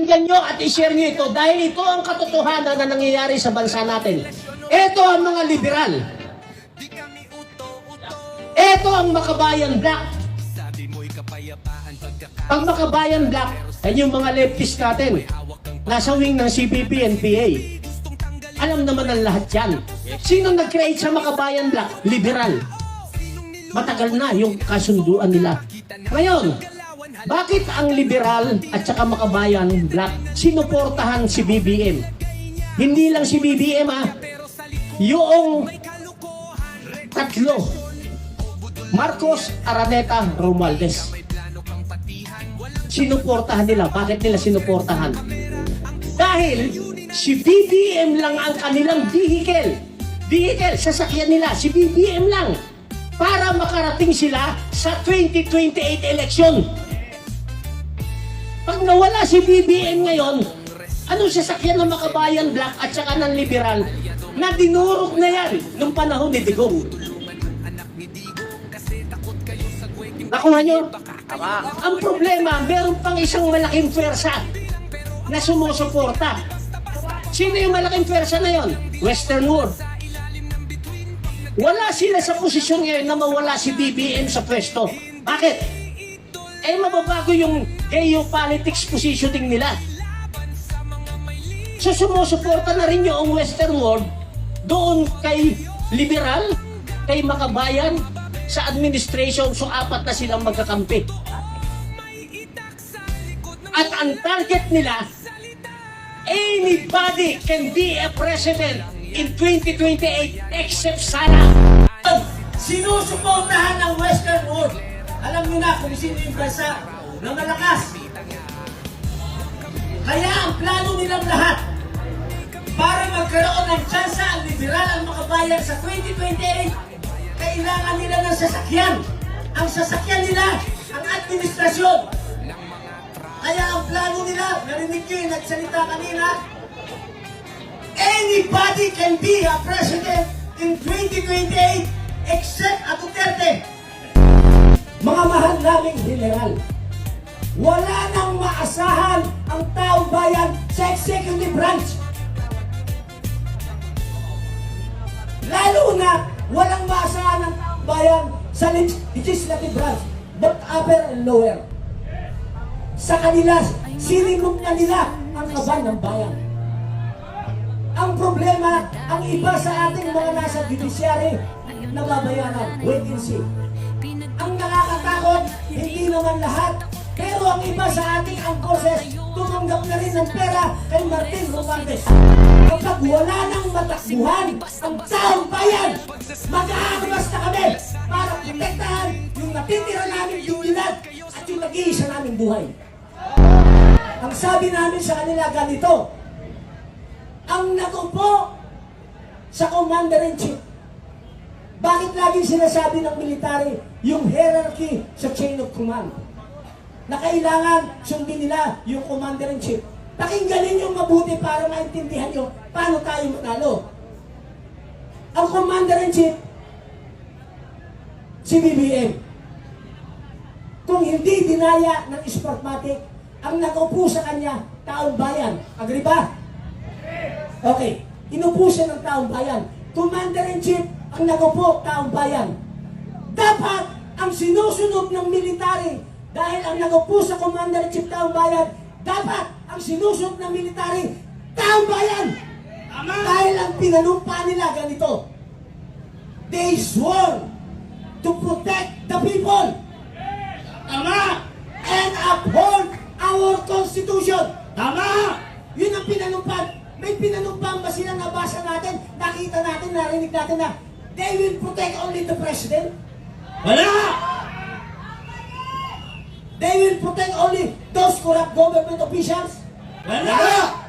Pakinggan nyo at i-share nyo ito dahil ito ang katotohanan na nangyayari sa bansa natin. Ito ang mga liberal. Ito ang makabayan black. Pag makabayan black, ay yung mga leftist natin. Nasa wing ng CPP and PA. Alam naman ang lahat yan. Sino nag-create sa makabayan black? Liberal. Matagal na yung kasunduan nila. Ngayon, bakit ang liberal at saka makabayan black sinuportahan si BBM? Hindi lang si BBM ah. Yung tatlo. Marcos, Araneta, Romualdez. Sinuportahan nila. Bakit nila sinuportahan? Dahil si BBM lang ang kanilang vehicle. Vehicle, sasakyan nila. Si BBM lang. Para makarating sila sa 2028 election. Pag nawala si BBM ngayon, anong sasakyan ng makabayan black at saka ng liberal na dinurok na yan nung panahon ni Digong? Nakuha nyo? Ang problema, meron pang isang malaking pwersa na sumusuporta. Sino yung malaking pwersa na yon? Western World. Wala sila sa posisyon ngayon na mawala si BBM sa pwesto. Bakit? Eh mababago yung geopolitics positioning nila. So sumusuporta na rin yung Western World doon kay liberal, kay makabayan, sa administration, so apat na silang magkakampi. At ang target nila, anybody can be a president in 2028 except Sara. Sinusuportahan ng Western World. Alam niyo na kung sino yung bansa na malakas. Kaya ang plano nilang lahat para magkaroon ng tsansa ang liberal ang makabayan sa 2028 kailangan nila ng sasakyan. Ang sasakyan nila, ang administrasyon. Kaya ang plano nila, narinig nyo yung nagsalita kanina, anybody can be a president in 2028 except a Duterte. Mga mahal naming general, wala nang maasahan ang taong bayan sa executive branch. Lalo na walang maasahan ng taong bayan sa leg- legislative branch, both upper and lower. Sa kanila, sinimok na nila ang kaban ng bayan. Ang problema, ang iba sa ating mga nasa judiciary, nababayaran, wait and see. Ang nakakatakot, hindi naman lahat, pero ang iba sa ating angkoses, tumanggap na rin ng pera kay Martin Romualdez. Kapag wala nang matakbuhan ang taong bayan, mag-aarmas na kami para protektahan yung natitira namin dignidad at yung nag-iisa naming buhay. Ang sabi namin sa kanila ganito, ang nagupo sa Commander-in-Chief, bakit laging sinasabi ng military yung hierarchy sa chain of command? Na kailangan sundin nila yung Commander-in-Chief. Pakinggan ninyo mabuti para maintindihan nyo paano tayo manalo. Ang Commander-in-Chief, si BBM. Kung hindi dinaya ng Sportmatic, ang nag-upo sa kanya, taong bayan. Agree ba? Okay. Inupo siya ng taong bayan. Commander-in-Chief, ang nagupo, taong bayan. Dapat ang sinusunod ng military, dahil ang nagupo sa Commander-in-Chief taong bayan, dapat ang sinusunod ng military, taong bayan. Dahil ang pinanumpa nila ganito. They swore to protect the people. Tama! And uphold our Constitution. Tama! Yun ang pinanumpan. May pinanumpang ba sila nabasa natin, nakita natin, narinig natin na they will protect only the president? Wala! They will protect only those corrupt government officials? Wala! Wala!